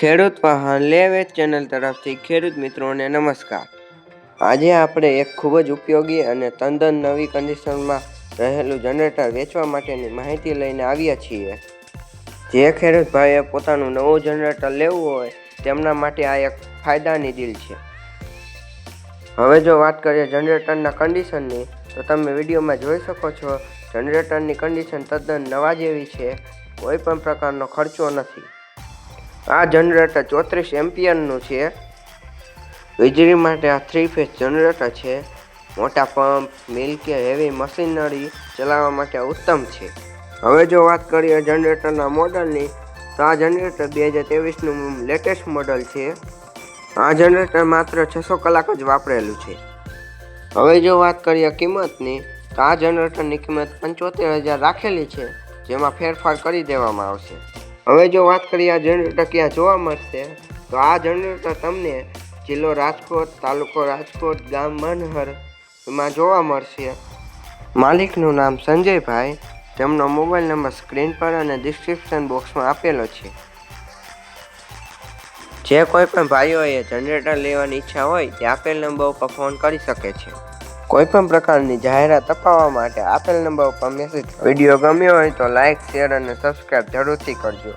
ખેડૂત વાહન લે વેચ ચેનલ તરફથી ખેડૂત મિત્રોને નમસ્કાર. આજે આપણે એક ખૂબ જ ઉપયોગી અને તદ્દન નવી કન્ડિશનમાં રહેલું જનરેટર વેચવા માટેની માહિતી લઈને આવ્યા છીએ. જે ખેડૂત ભાઈએ પોતાનું નવું જનરેટર લેવું હોય તેમના માટે આ એક ફાયદાની ડીલ છે. હવે જો વાત કરીએ જનરેટરના કન્ડિશનની તો તમે વિડીયોમાં જોઈ શકો છો જનરેટરની કન્ડિશન તદ્દન નવા જેવી છે, કોઈ પણ પ્રકારનો ખર્ચો નથી. આ જનરેટર ચોત્રીસ એમ્પિયરનું છે. વીજળી માટે આ થ્રી ફેઝ જનરેટર છે. મોટા પંપ મિલ હેવી મશીનરી ચલાવવા માટે ઉત્તમ છે. હવે જો વાત કરીએ જનરેટરના મોડલની, તો આ જનરેટર બે હજાર ત્રેવીસનું લેટેસ્ટ મોડલ છે. આ જનરેટર માત્ર છસો કલાક જ વાપરેલું છે. હવે જો વાત કરીએ કિંમતની, તો આ જનરેટરની કિંમત પંચોતેર હજાર રાખેલી છે, જેમાં ફેરફાર કરી દેવામાં આવશે. હવે જો વાત કરીએ આ જનરેટર ક્યાં જોવા મળશે, તો આ જનરેટર તમને જિલ્લો રાજકોટ, તાલુકો રાજકોટ, ગામ મનહરમાં જોવા મળશે. માલિકનું નામ સંજયભાઈ, તેમનો મોબાઈલ નંબર સ્ક્રીન પર અને ડિસ્ક્રિપ્શન બોક્સમાં આપેલો છે. જે કોઈ પણ ભાઈઓએ જનરેટર લેવાની ઈચ્છા હોય, તે આપેલ નંબર ઉપર ફોન કરી શકે છે. કોઈ પણ પ્રકારની જાહેરાત અપાવવા માટે આપેલ નંબર ઉપર મેસેજ વીડિયો ગમ્યો હોય તો લાઇક શેર અને સબસ્ક્રાઇબ જરૂરથી કરજો.